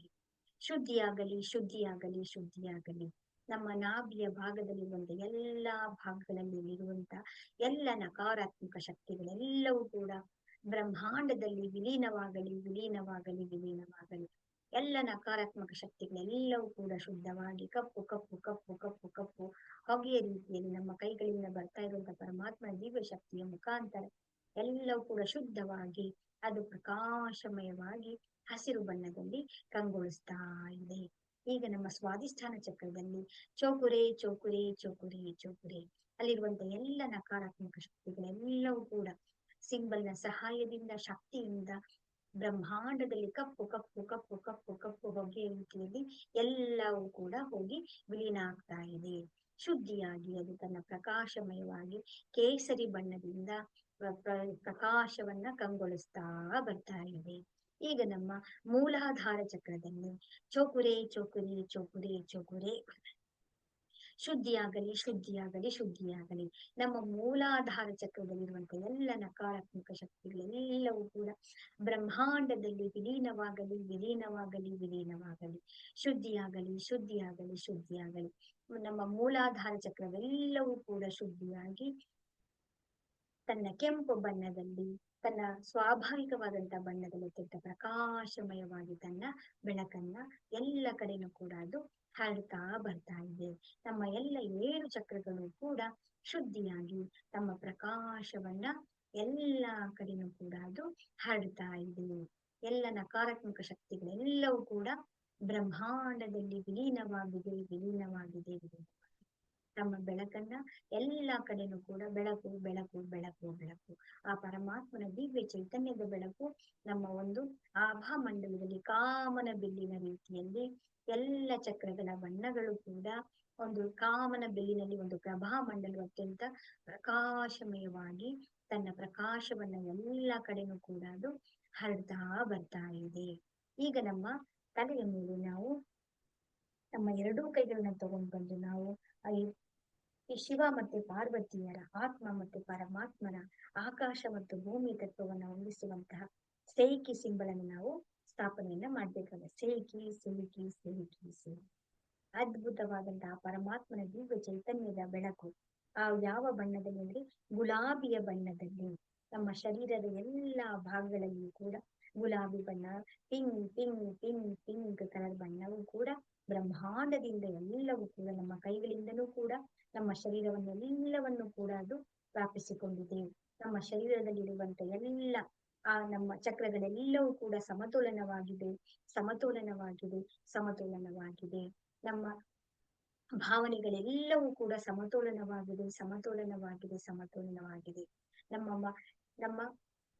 ಶುದ್ಧಿಯಾಗಲಿ ಶುದ್ಧಿಯಾಗಲಿ ಶುದ್ಧಿಯಾಗಲಿ. ನಮ್ಮ ನಾಭಿಯ ಭಾಗದಲ್ಲಿರುವಂತ ಎಲ್ಲಾ ಭಾಗಗಳಲ್ಲಿ ಇರುವಂತ ಎಲ್ಲ ನಕಾರಾತ್ಮಕ ಶಕ್ತಿಗಳೆಲ್ಲವೂ ಕೂಡ ಬ್ರಹ್ಮಾಂಡದಲ್ಲಿ ವಿಲೀನವಾಗಲಿ ವಿಲೀನವಾಗಲಿ ವಿಲೀನವಾಗಲಿ. ಎಲ್ಲ ನಕಾರಾತ್ಮಕ ಶಕ್ತಿಗಳೆಲ್ಲವೂ ಕೂಡ ಶುದ್ಧವಾಗಿ ಕಪ್ಪು ಕಪ್ಪು ಕಪ್ಪು ಕಪ್ಪು ಕಪ್ಪು. ಹೊಗೆಯ ರೀತಿಯಲ್ಲಿ ನಮ್ಮ ಕೈಗಳಿಂದ ಬರ್ತಾ ಇರುವಂತ ಪರಮಾತ್ಮನ ದಿವ್ಯ ಶಕ್ತಿಯ ಮುಖಾಂತರ ಎಲ್ಲವೂ ಕೂಡ ಶುದ್ಧವಾಗಿ, ಅದು ಪ್ರಕಾಶಮಯವಾಗಿ ಹಸಿರು ಬಣ್ಣದಲ್ಲಿ ಕಂಗೊಳಿಸ್ತಾ ಇದೆ. ಈಗ ನಮ್ಮ ಸ್ವಾಧಿಷ್ಠಾನ ಚಕ್ರದಲ್ಲಿ ಚೌಕುರೆ ಚೌಕುರೆ ಚೌಕುರೆ ಚೌಕುರೆ ಅಲ್ಲಿರುವಂತ ಎಲ್ಲ ನಕಾರಾತ್ಮಕ ಶಕ್ತಿಗಳೆಲ್ಲವೂ ಕೂಡ ಸಿಂಬಲ್ನ ಸಹಾಯದಿಂದ, ಶಕ್ತಿಯಿಂದ ಬ್ರಹ್ಮಾಂಡದಲ್ಲಿ ಕಪ್ಪು ಕಪ್ಪು ಕಪ್ಪು ಕಪ್ಪು ಕಪ್ಪು ಹೊಗೆ ರೀತಿಯಲ್ಲಿ ಎಲ್ಲವೂ ಕೂಡ ಹೋಗಿ ವಿಲೀನ ಆಗ್ತಾ ಇದೆ. ಶುದ್ಧಿಯಾಗಿ ಅದು ತನ್ನ ಪ್ರಕಾಶಮಯವಾಗಿ ಕೇಸರಿ ಬಣ್ಣದಿಂದ ಪ್ರಕಾಶವನ್ನ ಕಂಗೊಳಿಸ್ತಾ ಬರ್ತಾ ಇದೆ ಈಗ ನಮ್ಮ ಮೂಲಾಧಾರ ಚಕ್ರದಲ್ಲಿ ಚೋಕುರೆ, ಚೋಕುರಿ, ಚೋಕುರೆ ಚೋಕುರೆ. ಶುದ್ಧಿಯಾಗಲಿ ಶುದ್ಧಿಯಾಗಲಿ ಶುದ್ಧಿಯಾಗಲಿ. ನಮ್ಮ ಮೂಲಾಧಾರ ಚಕ್ರದಲ್ಲಿರುವಂತಹ ಎಲ್ಲ ನಕಾರಾತ್ಮಕ ಶಕ್ತಿಗಳೆಲ್ಲವೂ ಕೂಡ ಬ್ರಹ್ಮಾಂಡದಲ್ಲಿ ವಿಲೀನವಾಗಲಿ ವಿಲೀನವಾಗಲಿ ವಿಲೀನವಾಗಲಿ. ಶುದ್ಧಿಯಾಗಲಿ ಶುದ್ಧಿಯಾಗಲಿ ಶುದ್ಧಿಯಾಗಲಿ. ನಮ್ಮ ಮೂಲಾಧಾರ ಚಕ್ರವೆಲ್ಲವೂ ಕೂಡ ಶುದ್ಧಿಯಾಗಿ ತನ್ನ ಕೆಂಪು ಬಣ್ಣದಲ್ಲಿ, ತನ್ನ ಸ್ವಾಭಾವಿಕವಾದಂತ ಬಣ್ಣದಲ್ಲಿ ತೆಗೆದ ಪ್ರಕಾಶಮಯವಾಗಿ ತನ್ನ ಬೆಳಕನ್ನ ಎಲ್ಲ ಕಡೆನೂ ಕೂಡ ಅದು ಹರಡ್ತಾ ಬರ್ತಾ ಇದೆ. ನಮ್ಮ ಎಲ್ಲ ಏಳು ಚಕ್ರಗಳು ಕೂಡ ಶುದ್ಧಿಯಾಗಿ ತಮ್ಮ ಪ್ರಕಾಶವನ್ನ ಎಲ್ಲ ಕಡೆನೂ ಕೂಡ ಅದು ಹರಡ್ತಾ ಇದೆ. ಎಲ್ಲ ನಕಾರಾತ್ಮಕ ಶಕ್ತಿಗಳೆಲ್ಲವೂ ಕೂಡ ಬ್ರಹ್ಮಾಂಡದಲ್ಲಿ ವಿಲೀನವಾಗಿದೆ ವಿಲೀನವಾಗಿದೆ. ತಮ್ಮ ಬೆಳಕನ್ನ ಎಲ್ಲಾ ಕಡೆನೂ ಕೂಡ ಬೆಳಕು ಬೆಳಕು ಬೆಳಕು ಬೆಳಕು. ಆ ಪರಮಾತ್ಮನ ದಿವ್ಯ ಚೈತನ್ಯದ ಬೆಳಕು ನಮ್ಮ ಒಂದು ಆಭಾ ಮಂಡಲದಲ್ಲಿ ಕಾಮನ ಬಿಲ್ಲಿನ ರೀತಿಯಲ್ಲಿ ಎಲ್ಲ ಚಕ್ರಗಳ ಬಣ್ಣಗಳು ಕೂಡ ಒಂದು ಕಾಮನ ಬಿಲ್ಲಿನಲ್ಲಿ ಒಂದು ಪ್ರಭಾ ಮಂಡಲ ಅತ್ಯಂತ ಪ್ರಕಾಶಮಯವಾಗಿ ತನ್ನ ಪ್ರಕಾಶವನ್ನ ಎಲ್ಲ ಕಡೆನೂ ಕೂಡ ಅದು ಹರಡ್ತಾ ಬರ್ತಾ ಇದೆ. ಈಗ ನಮ್ಮ ತಲೆಯ ಮೇಲೆ ನಾವು ನಮ್ಮ ಎರಡೂ ಕೈಗಳನ್ನ ತಗೊಂಡ್ ಬಂದು ನಾವು ಈ ಶಿವ ಮತ್ತೆ ಪಾರ್ವತಿಯರ ಆತ್ಮ ಮತ್ತು ಪರಮಾತ್ಮನ ಆಕಾಶ ಮತ್ತು ಭೂಮಿ ತತ್ವವನ್ನು ಹೊಂದಿಸುವಂತಹ ಸೇಕಿ ಸಿಂಬಲನ್ನು ನಾವು ಸ್ಥಾಪನೆಯನ್ನ ಮಾಡ್ಬೇಕಾಗುತ್ತೆ ಸೇಕಿ ಸಿಲುಕಿ ಸಿಲುಕಿ ಸಿಲುಕಿ. ಅದ್ಭುತವಾದಂತಹ ಪರಮಾತ್ಮನ ದಿವ್ಯ ಚೈತನ್ಯದ ಬೆಳಕು ಆ ಯಾವ ಬಣ್ಣದಲ್ಲಿ ಅಂದ್ರೆ ಗುಲಾಬಿಯ ಬಣ್ಣದಲ್ಲಿ. ನಮ್ಮ ಶರೀರದ ಎಲ್ಲಾ ಭಾಗಗಳಲ್ಲಿಯೂ ಕೂಡ ಗುಲಾಬಿ ಬಣ್ಣ, pink pink pink pink colour ಬಣ್ಣವೂ ಕೂಡ ಬ್ರಹ್ಮಾಂಡದಿಂದ ಎಲ್ಲವೂ ಕೂಡ ನಮ್ಮ ಕೈಗಳಿಂದಲೂ ಕೂಡ ನಮ್ಮ ಶರೀರವನ್ನೆಲ್ಲವನ್ನು ಕೂಡ ಅದು ವ್ಯಾಪಿಸಿಕೊಂಡಿದೆ ನಮ್ಮ ಶರೀರದಲ್ಲಿರುವಂತ ಎಲ್ಲ, ಆ ನಮ್ಮ ಚಕ್ರಗಳೆಲ್ಲವೂ ಕೂಡ ಸಮತೋಲನವಾಗಿದೆ ಸಮತೋಲನವಾಗಿದೆ ಸಮತೋಲನವಾಗಿದೆ. ನಮ್ಮ ಭಾವನೆಗಳೆಲ್ಲವೂ ಕೂಡ ಸಮತೋಲನವಾಗಿದೆ ಸಮತೋಲನವಾಗಿದೆ ಸಮತೋಲನವಾಗಿದೆ. ನಮ್ಮ ನಮ್ಮ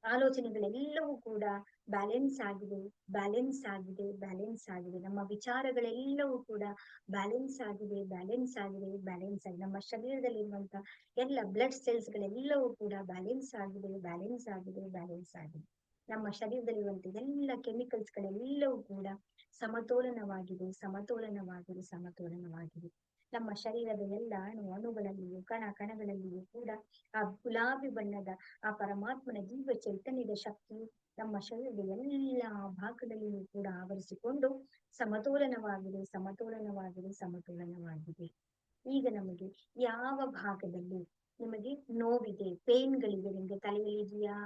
ಆಲೋಚನೆಗಳೆಲ್ಲವೂ ಕೂಡ ಬ್ಯಾಲೆನ್ಸ್ ಆಗಿದೆ ಬ್ಯಾಲೆನ್ಸ್ ಆಗಿದೆ ಬ್ಯಾಲೆನ್ಸ್ ಆಗಿದೆ. ನಮ್ಮ ವಿಚಾರಗಳೆಲ್ಲವೂ ಕೂಡ ಬ್ಯಾಲೆನ್ಸ್ ಆಗಿದೆ ಬ್ಯಾಲೆನ್ಸ್ ಆಗಿದೆ ಬ್ಯಾಲೆನ್ಸ್ ಆಗಿದೆ. ನಮ್ಮ ಶರೀರದಲ್ಲಿರುವಂತಹ ಎಲ್ಲ ಬ್ಲಡ್ ಸೆಲ್ಸ್ ಗಳೆಲ್ಲವೂ ಕೂಡ ಬ್ಯಾಲೆನ್ಸ್ ಆಗಿದೆ ಬ್ಯಾಲೆನ್ಸ್ ಆಗಿದೆ ಬ್ಯಾಲೆನ್ಸ್ ಆಗಿದೆ. ನಮ್ಮ ಶರೀರದಲ್ಲಿರುವಂತಹ ಎಲ್ಲ ಕೆಮಿಕಲ್ಸ್ ಗಳೆಲ್ಲವೂ ಕೂಡ ಸಮತೋಲನವಾಗಿದೆ ಸಮತೋಲನವಾಗಿದೆ ಸಮತೋಲನವಾಗಿದೆ. ನಮ್ಮ ಶರೀರದ ಎಲ್ಲ ಅಣು ಅಣುಗಳಲ್ಲಿಯೂ ಕಣ ಕಣಗಳಲ್ಲಿಯೂ ಕೂಡ ಆ ಗುಲಾಬಿ ಬಣ್ಣದ ಆ ಪರಮಾತ್ಮನ ಜೀವ ಚೈತನ್ಯದ ಶಕ್ತಿ ನಮ್ಮ ಶರೀರದ ಎಲ್ಲ ಭಾಗದಲ್ಲಿಯೂ ಕೂಡ ಆವರಿಸಿಕೊಂಡು ಸಮತೋಲನವಾಗಿದೆ ಸಮತೋಲನವಾಗಿದೆ ಸಮತೋಲನವಾಗಿದೆ. ಈಗ ನಮಗೆ ಯಾವ ಭಾಗದಲ್ಲಿ ನಿಮಗೆ ನೋವಿದೆ ಪೇನ್ಗಳಿದೆ ನಿಮ್ಗೆ ತಲೆಯಲ್ಲಿದೆಯಾ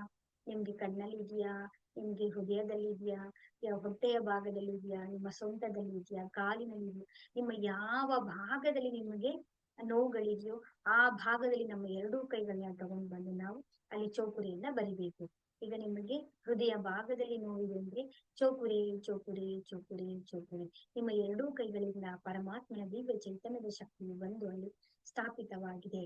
ನಿಮ್ಗೆ ಕಣ್ಣಲ್ಲಿ ಇದೆಯಾ ನಿಮ್ಗೆ ಹೃದಯದಲ್ಲಿ ಇದೆಯಾ? ಹೊಟ್ಟೆಯ ಭಾಗದಲ್ಲಿ ಇದೆಯಾ? ನಿಮ್ಮ ಸೊಂಟದಲ್ಲಿ ಇದೆಯಾ? ಕಾಲಿನಲ್ಲಿ ಇದೆಯಾ? ನಿಮ್ಮ ಯಾವ ಭಾಗದಲ್ಲಿ ನಿಮಗೆ ನೋವುಗಳಿದೆಯೋ ಆ ಭಾಗದಲ್ಲಿ ನಮ್ಮ ಎರಡೂ ಕೈಗಳನ್ನ ತಗೊಂಡ್ ಬಂದು ನಾವು ಅಲ್ಲಿ ಚೌಕುರಿಯನ್ನ ಬರಿಬೇಕು. ಈಗ ನಿಮಗೆ ಹೃದಯ ಭಾಗದಲ್ಲಿ ನೋವಿದೆ ಅಂದ್ರೆ ಚೌಕುರಿ ಚೌಕುರಿ ಚೌಕುರಿ ಚೌಕುರಿ. ನಿಮ್ಮ ಎರಡೂ ಕೈಗಳಿಂದ ಪರಮಾತ್ಮನ ದಿವ್ಯ ಚೈತನ್ಯದ ಶಕ್ತಿಯು ಬಂದು ಅಲ್ಲಿ ಸ್ಥಾಪಿತವಾಗಿದೆ.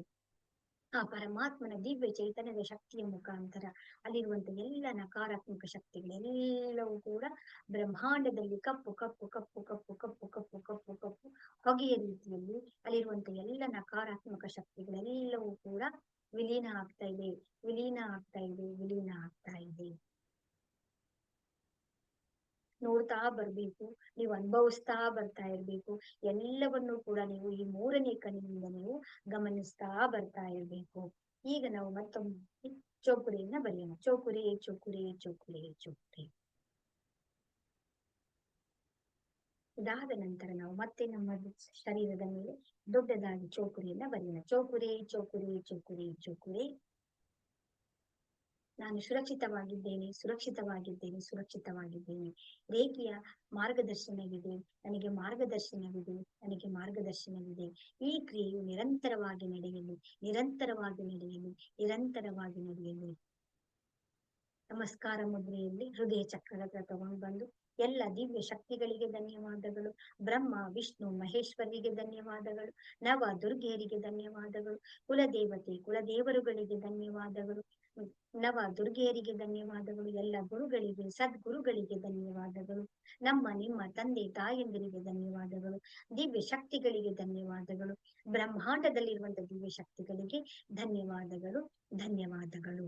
ಆ ಪರಮಾತ್ಮನ ದಿವ್ಯ ಚೈತನ್ಯದ ಶಕ್ತಿಯ ಮುಖಾಂತರ ಅಲ್ಲಿರುವಂತ ಎಲ್ಲ ನಕಾರಾತ್ಮಕ ಶಕ್ತಿಗಳೆಲ್ಲವೂ ಕೂಡ ಬ್ರಹ್ಮಾಂಡದಲ್ಲಿ ಕಪ್ಪು ಕಪ್ಪು ಕಪ್ಪು ಕಪ್ಪು ಕಪ್ಪು ಕಪ್ಪು ಕಪ್ಪು ಕಪ್ಪು ಹೊಗೆಯ ರೀತಿಯಲ್ಲಿ ಅಲ್ಲಿರುವಂತ ಎಲ್ಲ ನಕಾರಾತ್ಮಕ ಶಕ್ತಿಗಳೆಲ್ಲವೂ ಕೂಡ ವಿಲೀನ ಆಗ್ತಾ ಇದೆ, ವಿಲೀನ ಆಗ್ತಾ ಇದೆ, ವಿಲೀನ ಆಗ್ತಾ ಇದೆ. ನೋಡ್ತಾ ಬರ್ಬೇಕು, ನೀವು ಅನುಭವಿಸ್ತಾ ಬರ್ತಾ ಇರ್ಬೇಕು, ಎಲ್ಲವನ್ನು ಕೂಡ ನೀವು ಈ ಮೂರನೇ ಕಣ್ಣಿನಿಂದ ನೀವು ಗಮನಿಸ್ತಾ ಬರ್ತಾ ಇರ್ಬೇಕು. ಈಗ ನಾವು ಮತ್ತೊಮ್ಮೆ ಚೌಕುರಿಯನ್ನ ಬರೆಯೋಣ. ಚೌಕುರಿ ಚೌಕುರಿ ಚೌಕುರಿ ಚೌಕುರಿ ಇದಾದ ನಂತರ ನಾವು ಮತ್ತೆ ನಮ್ಮ ಶರೀರದ ಮೇಲೆ ದೊಡ್ಡದಾಗಿ ಚೌಕುರಿಯನ್ನ ಬರೆಯೋಣ. ಚೌಕುರಿ ಚೌಕುರಿ ಚೌಕುರಿ ಚೌಕುರಿ ನಾನು ಸುರಕ್ಷಿತವಾಗಿದ್ದೇನೆ ಸುರಕ್ಷಿತವಾಗಿದ್ದೇನೆ ಸುರಕ್ಷಿತವಾಗಿದ್ದೇನೆ. ರೇಖೆಯ ಮಾರ್ಗದರ್ಶನವಿದೆ, ನನಗೆ ಮಾರ್ಗದರ್ಶನವಿದೆ ನನಗೆ ಮಾರ್ಗದರ್ಶನವಿದೆ. ಈ ಕ್ರಿಯೆಯು ನಿರಂತರವಾಗಿ ನಡೆಯಲಿ ನಿರಂತರವಾಗಿ ನಡೆಯಲಿ ನಿರಂತರವಾಗಿ ನಡೆಯಲಿ. ನಮಸ್ಕಾರ ಮುದ್ರೆಯಲ್ಲಿ ಹೃದಯ ಚಕ್ರದ ತಗೊಂಡು ಬಂದು ಎಲ್ಲ ದಿವ್ಯ ಶಕ್ತಿಗಳಿಗೆ ಧನ್ಯವಾದಗಳು. ಬ್ರಹ್ಮ, ವಿಷ್ಣು, ಮಹೇಶ್ವರಿಗೆ ಧನ್ಯವಾದಗಳು. ನವ ದುರ್ಗೆಯರಿಗೆ ಧನ್ಯವಾದಗಳು. ಕುಲದೇವತೆ, ಕುಲದೇವರುಗಳಿಗೆ ಧನ್ಯವಾದಗಳು. ನವ ದುರ್ಗೆಯರಿಗೆ ಧನ್ಯವಾದಗಳು. ಎಲ್ಲ ಗುರುಗಳಿಗೆ, ಸದ್ಗುರುಗಳಿಗೆ ಧನ್ಯವಾದಗಳು. ನಮ್ಮ, ನಿಮ್ಮ ತಂದೆ, ತಾಯಂದಿರಿಗೆ ಧನ್ಯವಾದಗಳು. ದಿವ್ಯ ಶಕ್ತಿಗಳಿಗೆ ಧನ್ಯವಾದಗಳು. ಬ್ರಹ್ಮಾಂಡದಲ್ಲಿರುವಂತಹ ದಿವ್ಯ ಶಕ್ತಿಗಳಿಗೆ ಧನ್ಯವಾದಗಳು. ಧನ್ಯವಾದಗಳು.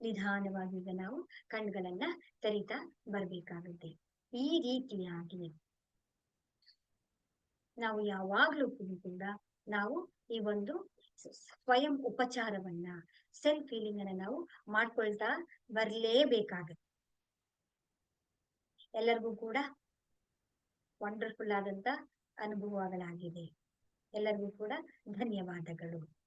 ನಿಧಾನವಾಗಿ ನಾವು ಕಣ್ಗಳನ್ನ ತೆರಿತಾ ಬರ್ಬೇಕಾಗುತ್ತೆ. ಈ ರೀತಿಯಾಗಿ ನಾವು ಯಾವಾಗ್ಲೂ ಕೂಡ ನಾವು ಈ ಒಂದು ಸ್ವಯಂ ಉಪಚಾರವನ್ನ ಸೆಲ್ಫ್ ಫೀಲಿಂಗ್ ಅನ್ನ ನಾವು ಮಾಡ್ಕೊಳ್ತಾ ಬರ್ಲೇಬೇಕಾಗತ್ತೆ. ಎಲ್ಲರಿಗೂ ಕೂಡ ವಂಡರ್ಫುಲ್ ಆದಂತ ಅನುಭವಗಳಾಗಿದೆ ಎಲ್ಲರಿಗೂ ಕೂಡ ಧನ್ಯವಾದಗಳು.